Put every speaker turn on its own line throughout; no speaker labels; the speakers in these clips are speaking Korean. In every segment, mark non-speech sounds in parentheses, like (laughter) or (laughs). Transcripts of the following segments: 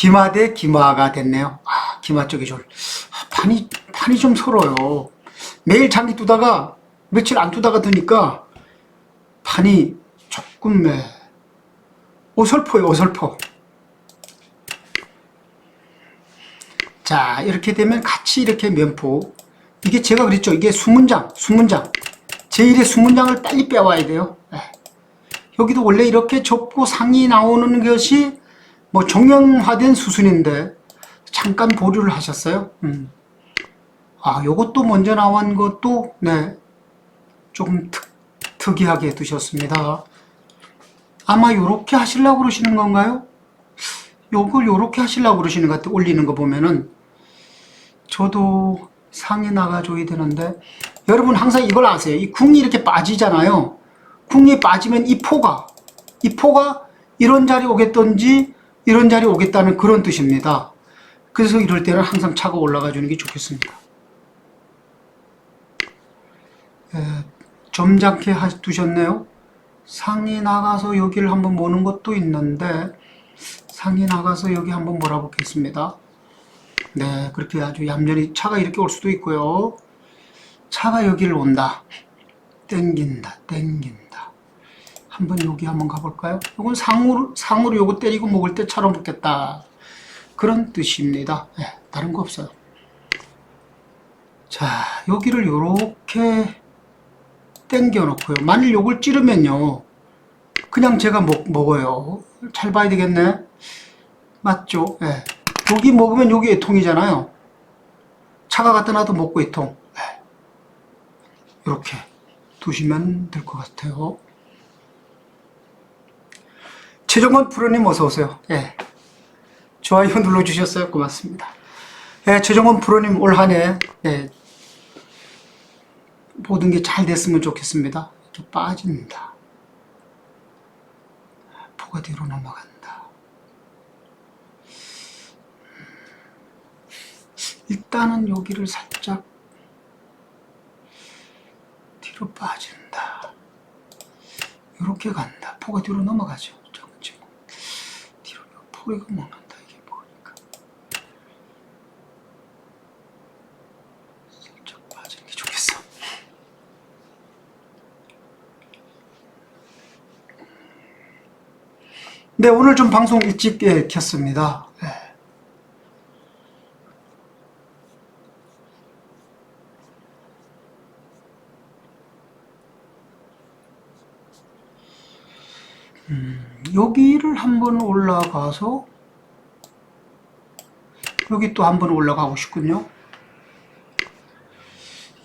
기마 대 기마가 됐네요. 아, 기마 쪽이 좀 아, 판이 판이 좀 서러요. 매일 장기 두다가 며칠 안 두다가 드니까 판이 조금 네, 어설퍼요, 어설퍼. 자, 이렇게 되면 같이 이렇게 면포. 이게 제가 그랬죠. 이게 수문장, 수문장. 제1의 수문장을 빨리 빼와야 돼요. 네. 여기도 원래 이렇게 좁고 상이 나오는 것이 뭐 정형화된 수순인데 잠깐 보류를 하셨어요. 음. 아, 요것도 먼저 나온 것도 네. 조금 특, 특이하게 두셨습니다. 아마 요렇게 하시려고 그러시는 건가요? 요걸 요렇게 하시려고 그러시는 것 같아요. 올리는 거 보면은 저도 상이 나가줘야 되는데 여러분 항상 이걸 아세요. 이 궁이 이렇게 빠지잖아요. 궁이 빠지면 이 포가 이 포가 이런 자리 오겠던지 이런 자리 오겠다는 그런 뜻입니다. 그래서 이럴 때는 항상 차가 올라가 주는 게 좋겠습니다. 에, 점잖게 하- 두셨네요. 상이 나가서 여기를 한번 모는 것도 있는데 상이 나가서 여기 한번 몰아보겠습니다. 네, 그렇게 아주 얌전히 차가 이렇게 올 수도 있고요. 차가 여기를 온다. 땡긴다, 땡긴다. 한번 여기 한번 가볼까요? 이건 상으로, 상으로 요거 때리고 먹을 때 먹겠다. 그런 뜻입니다. 네, 다른 거 없어요. 자, 여기를 요렇게 땡겨 놓고요. 만일 요걸 찌르면요. 그냥 제가 먹, 먹어요. 잘 봐야 되겠네. 맞죠? 예. 여기 먹으면 여기 애통이잖아요. 차가 갖다 놔도 먹고 애통. 예. 이렇게 두시면 될 것 같아요. 최정원 프로님 어서 오세요. 예. 좋아요 눌러주셨어요. 고맙습니다. 예, 최정원 프로님 올 한해 예, 모든 게 잘 됐으면 좋겠습니다. 이렇게 빠진다. 포가 뒤로 넘어간다. 일단은 여기를 살짝 뒤로 빠진다. 이렇게 간다. 포가 뒤로 넘어가죠. 저 뒤로 포가 먹는다. 이게 뭐니까. 살짝 빠지는 게 좋겠어. 네, 오늘 좀 방송 일찍 예, 켰습니다. 예. 음, 여기를 한번 올라가서 여기 또 한번 올라가고 싶군요.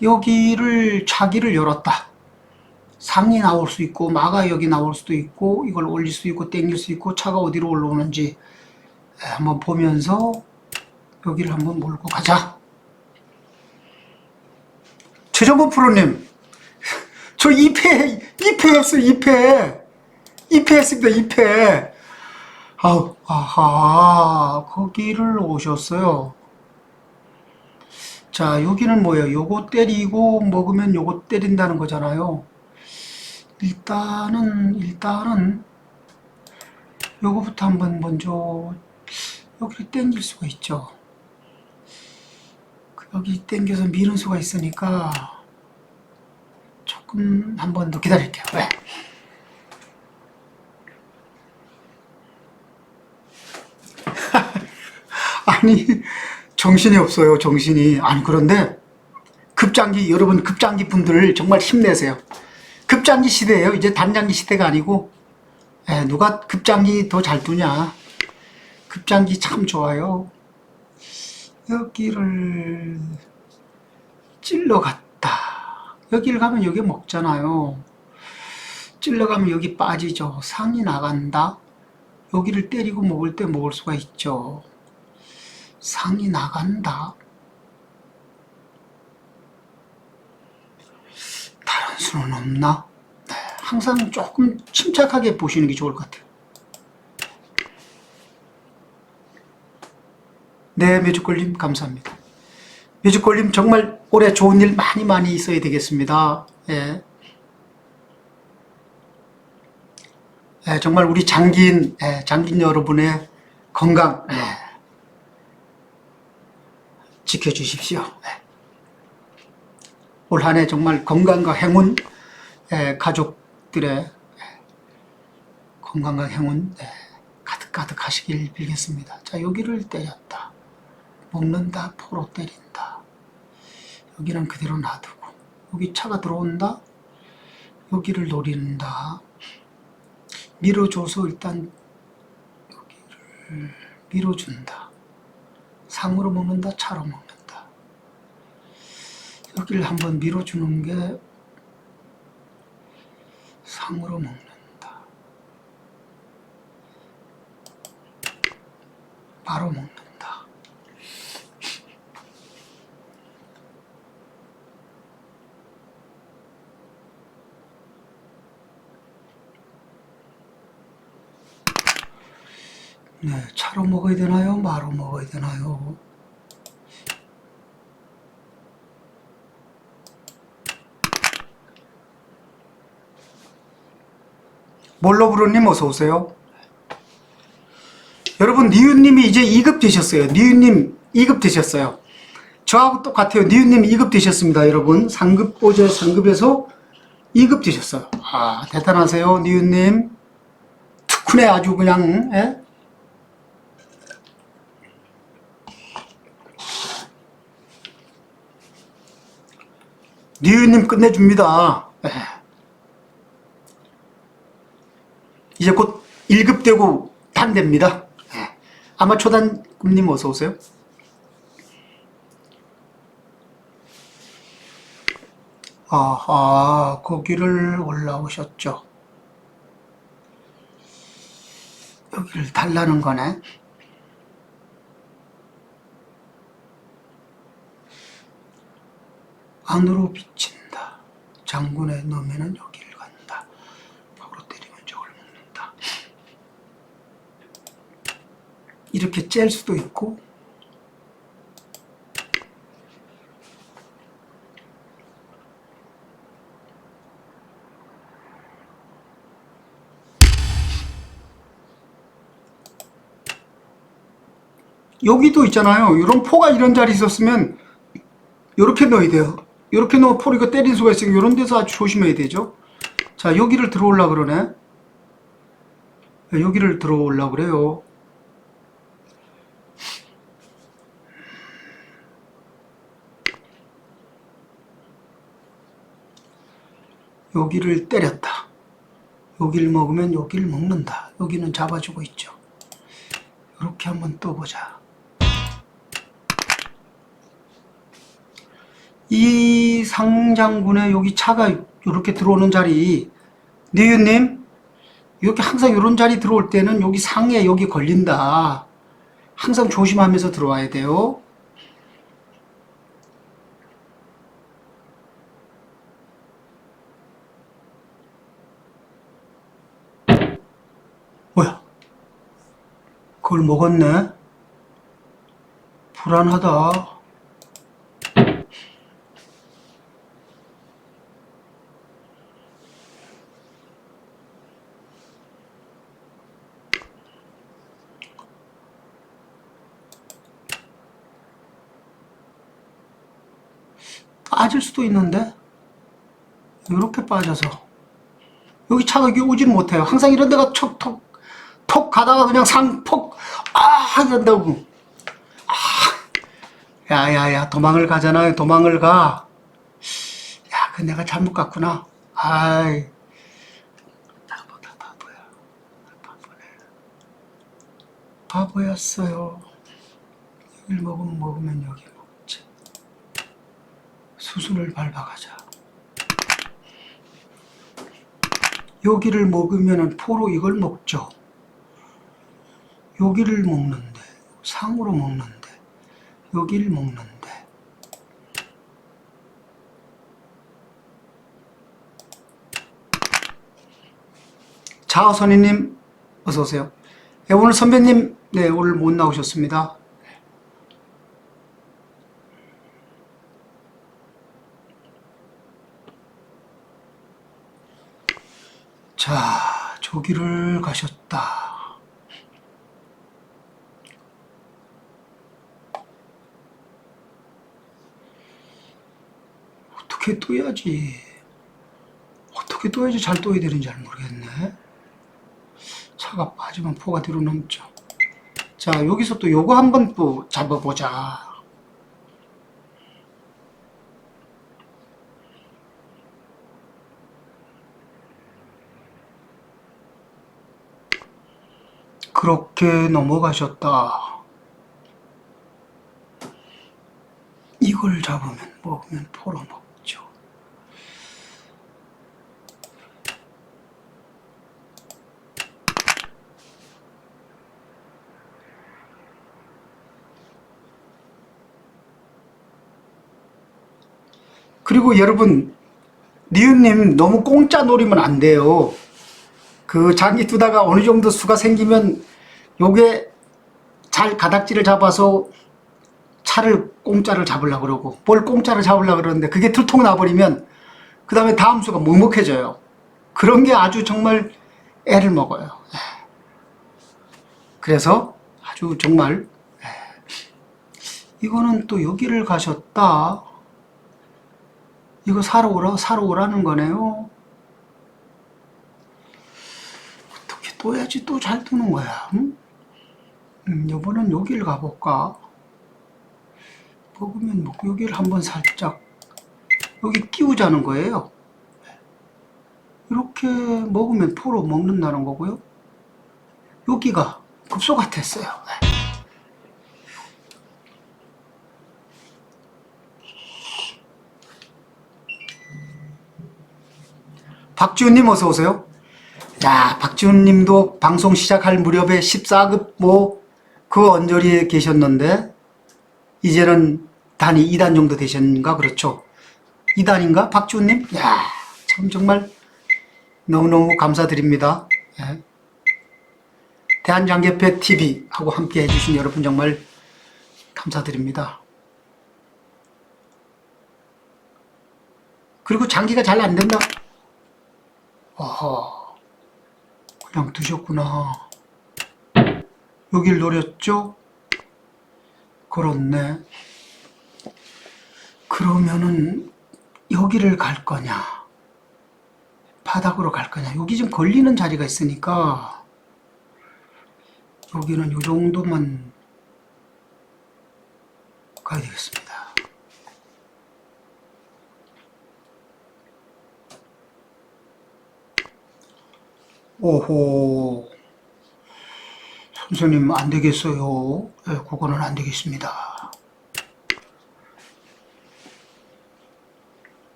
여기를 차기를 열었다. 상이 나올 수 있고 마가 여기 나올 수도 있고 이걸 올릴 수 있고 당길 수 있고 차가 어디로 올라오는지 에, 한번 보면서 여기를 한번 몰고 가자. 최정권 프로님, (laughs) 저 2패, 2패 했어요, 2패. 2패 했습니다, 2패. 아우, 아하, 거기를 오셨어요. 자, 여기는 뭐예요? 요거 때리고 먹으면 요거 때린다는 거잖아요. 일단은, 일단은, 요거부터 한번 먼저, 여기를 당길 수가 있죠. 그 여기 당겨서 미는 수가 있으니까, 조금 한 번 더 기다릴게요. 왜? 아니, 정신이 없어요, 정신이. 아니, 그런데, 급장기, 여러분 급장기 분들 정말 힘내세요. 급장기 시대예요. 이제 단장기 시대가 아니고, 에, 누가 급장기 더 잘 두냐. 급장기 참 좋아요. 여기를 찔러 갔다. 여기를 가면 여기 먹잖아요. 찔러 가면 여기 빠지죠. 상이 나간다. 여기를 때리고 먹을 때 먹을 수가 있죠. 상이 나간다. 다른 수는 없나? 네, 항상 조금 침착하게 보시는 게 좋을 것 같아요. 네, 뮤직골님 감사합니다. 뮤직골님 정말 올해 좋은 일 많이 많이 있어야 되겠습니다. 예. 예, 정말 우리 장기인, 예, 장기인 여러분의 건강, 예, 지켜주십시오. 네. 올한 해 정말 건강과 행운, 예, 가족들의 예, 건강과 행운 예, 가득가득 하시길 빌겠습니다. 자, 여기를 때렸다. 먹는다, 포로 때린다. 여기는 그대로 놔두고, 여기 차가 들어온다, 여기를 노린다. 밀어줘서 일단 여기를 밀어준다. 상으로 먹는다, 차로 먹는다. 여기를 한번 밀어주는 게 상으로 먹는다. 바로 먹는다. 네, 차로 먹어야 되나요? 마로 먹어야 되나요? 몰로브로님 어서 오세요. 여러분 니은님이 이제 2급 되셨어요. 니은님 2급 되셨어요. 저하고 똑같아요. 니은님 2급 되셨습니다. 여러분 상급 어제 상급에서 2급 되셨어요. 아 대단하세요. 니은님 특훈에 아주 그냥 예? 니은님 끝내줍니다. 예. 이제 곧 1급 되고 단됩니다. 예. 아마 초단 꿈님 어서 오세요. 아하, 거기를 올라오셨죠. 여기를 달라는 거네. 안으로 비친다. 장군의 놈에는 여기를 간다. 바로 때리면 저걸 먹는다. 이렇게 짤 수도 있고 여기도 있잖아요. 이런 포가 이런 자리 있었으면 이렇게 넣어야 돼요. 이렇게 넣어 이거 때릴 수가 있으니까 이런 데서 아주 조심해야 되죠. 자, 여기를 들어올라 그러네. 네, 여기를 들어올라 그래요. 여기를 때렸다. 여기를 먹으면 여기를 먹는다. 여기는 잡아주고 있죠. 이렇게 한번 떠보자. 이 상장군의 여기 차가 이렇게 들어오는 자리, 니은님, 이렇게 항상 이런 자리 들어올 때는 여기 상에 여기 걸린다. 항상 조심하면서 들어와야 돼요. 뭐야? 그걸 먹었네? 불안하다. 빠질 수도 있는데 이렇게 빠져서 여기 차가 오진 못해요. 항상 이런 데가 톡톡 톡 가다가 그냥 상폭 아 이런다고 아 야야야 도망을 가잖아요. 도망을 가. 야, 그 내가 잘못 갔구나. 아이 바보다 바보야. 바보네. 바보였어요. 여기를 먹으면 먹으면 여기 먹지. 수순을 밟아가자. 여기를 먹으면 포로 이걸 먹죠. 여기를 먹는데, 상으로 먹는데, 여기를 먹는데. 자선이님, 어서오세요. 네, 오늘 선배님, 네, 오늘 못 나오셨습니다. 자, 저기를 가셨다. 어떻게 떠야지? 어떻게 떠야지 잘 떠야 되는지 잘 모르겠네. 차가 빠지면 포가 뒤로 넘죠. 자, 여기서 또 요거 한번 또 잡아보자. 그렇게 넘어가셨다. 이걸 잡으면 먹으면 포로 먹죠. 그리고 여러분, 니은님 너무 공짜 노리면 안 돼요. 그 장기 두다가 어느 정도 수가 생기면 요게 잘 가닥지를 잡아서 차를 공짜를 잡으려고 그러고 뭘 공짜를 잡으려고 그러는데 그게 들통 나버리면 그 다음에 다음 수가 먹먹해져요. 그런 게 아주 정말 애를 먹어요. 예. 그래서 아주 정말 예. 이거는 또 여기를 가셨다. 이거 사러 오라 사러 오라는 거네요. 어떻게 떠야지 또 잘 뜨는 거야. 응? 음, 요번엔 여기를 가볼까? 먹으면 뭐 여기를 한번 살짝 여기 끼우자는 거예요. 이렇게 먹으면 포로 먹는다는 거고요. 여기가 급소 같았어요. 박지훈님 어서 오세요. 자, 박지훈님도 방송 시작할 무렵에 14급 뭐 그 언저리에 계셨는데 이제는 단이 2단 정도 되셨는가 그렇죠? 2단인가 박지훈님? 야, 참 정말 너무너무 감사드립니다. 예. 대한장개패 TV 하고 함께 해주신 여러분 정말 감사드립니다. 그리고 장기가 잘 안 된다. 어허, 그냥 두셨구나. 여길 노렸죠? 그렇네. 그러면은 여기를 갈 거냐? 바닥으로 갈 거냐? 여기 좀 걸리는 자리가 있으니까 여기는 이 정도만 가야 되겠습니다. 오호. 선생님 안 되겠어요. 예, 그거는 안 되겠습니다.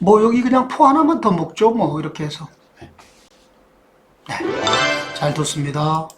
뭐 여기 그냥 포 하나만 더 먹죠. 뭐 이렇게 해서. 네. 잘 뒀습니다.